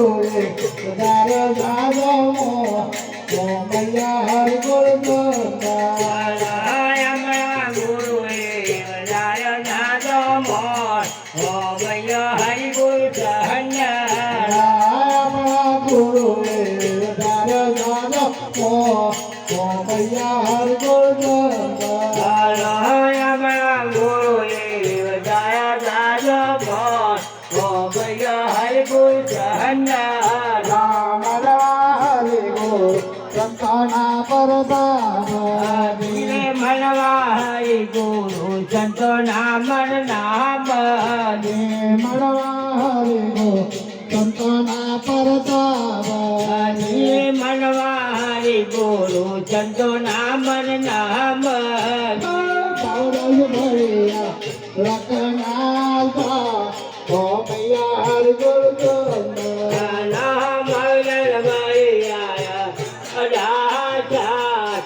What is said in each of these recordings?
તારે દાદો મો મૈયા હરગોળ દત્તા હરિ ગુરુ રામા ગુરુએ તારે દાદો મો દત્તા રામ હરે ગો સંતાના પરદાન સંતો નામ નામ મળવા હરે ગો સંતાના પરદાન મનવા હરિ ગુરુ સંતો નામ નામ રતનાલતા હર ગોળ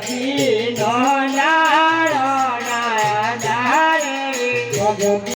ધારો ના પાર ભગતી નો ના